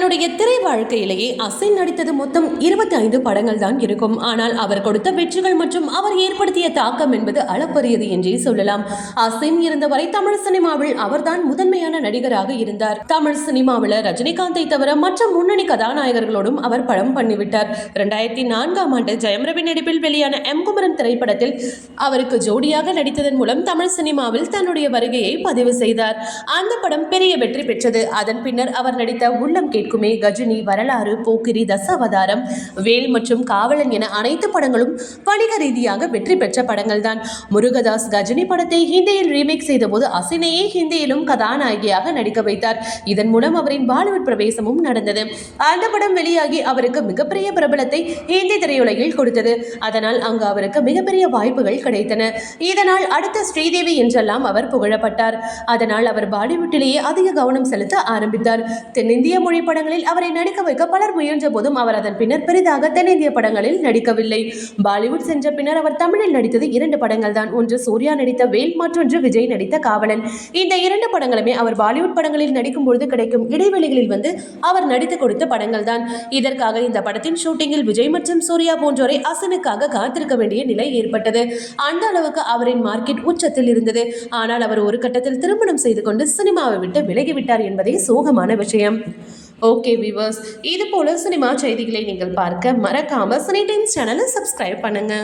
தன்னுடைய திரை வாழ்க்கையிலேயே அசின் நடித்தது மொத்தம் இருபத்தி ஐந்து படங்கள் தான் இருக்கும். ஆனால் அவர் கொடுத்த வெற்றிகள் மற்றும் அவர் ஏற்படுத்திய தாக்கம் என்பது அளப்பரியது என்றே சொல்லலாம். அசின் இருந்தவரை தமிழ் சினிமாவில் அவர்தான் முதன்மையான நடிகராக இருந்தார். தமிழ் சினிமாவில் ரஜினிகாந்தை தவிர மற்ற முன்னணி கதாநாயகர்களோடும் அவர் படம் பண்ணிவிட்டார். இரண்டாயிரத்தி நான்காம் ஆண்டு ஜெயம் ரவி நடிப்பில் வெளியான எம் குமரன் திரைப்படத்தில் அவருக்கு ஜோடியாக நடித்ததன் மூலம் தமிழ் சினிமாவில் தன்னுடைய வருகையை பதிவு செய்தார். அந்த படம் பெரிய வெற்றி பெற்றது. அதன் பின்னர் அவர் நடித்த உள்ளம் கேட்குமே கஜினி வரலாறு போக்கிரி தசாவதாரம் வேல் மற்றும் காவலன் என அனைத்து படங்களும் வணிக ரீதியாக வெற்றி பெற்ற படங்கள் தான் முருகதாஸ் கஜினி படத்தை ஹிந்தியில் ரீமேக் செய்தபோது அசினையே ஹிந்தியிலும் கதாநாயகியாக நடிக்க வைத்தார். இதன் மூலம் அவரின் பாலிவுட் பிரவேசமும் நடந்தது. அந்த படம் வெளியாகி அவருக்கு மிகப்பெரிய பிரபலத்தை ஹிந்தி திரையுலகில் கொடுத்தது. அதனால் அங்கு அவருக்கு மிகப்பெரிய வாய்ப்புகள் கிடைத்தன. இதனால் அடுத்த ஸ்ரீதேவி என்றெல்லாம் அவர் புகழப்பட்டார். அதனால் அவர் பாலிவுட்டிலேயே அதிக கவனம் செலுத்த ஆரம்பித்தார். தென்னிந்திய மொழி படங்களில் அவரை நடிக்க வைக்க பலர் முயன்ற போதும் அவர் அதன் பின்னர் பெரிதாக தென்னிந்திய படங்களில் நடிக்கவில்லை. பாலிவுட் சென்ற பின்னர் அவர் தமிழில் நடித்தது இரண்டு படங்கள் தான் ஒன்று சூர்யா நடித்த வேல் மற்றொன்று விஜய் நடித்த காவலன். இந்த இரண்டு படங்களுமே அவர் பாலிவுட் படங்களில் நடிக்கும் பொழுது கிடைக்கும் இடைவெளிகளில் வந்து அவர் நடித்து கொடுத்த படங்கள் தான் இதற்காக இந்த படத்தின் ஷூட்டிங்கில் விஜய் மற்றும் சூர்யா போன்றோரை அசனுக்காக காத்திருக்க வேண்டிய நிலை ஏற்பட்டது. அந்த அளவுக்கு அவரின் மார்க்கெட் உச்சத்தில் இருந்தது. ஆனால் அவர் ஒரு கட்டத்தில் திருமணம் செய்து கொண்டு சினிமாவை விட்டு விலகிவிட்டார் என்பதே சோகமான விஷயம். ஓகே விவர்ஸ் இது போல சினிமா செய்திகளை நீங்கள் பார்க்க மறக்காம சினி டைம்ஸ் சேனலை சப்ஸ்கிரைப் பண்ணுங்க.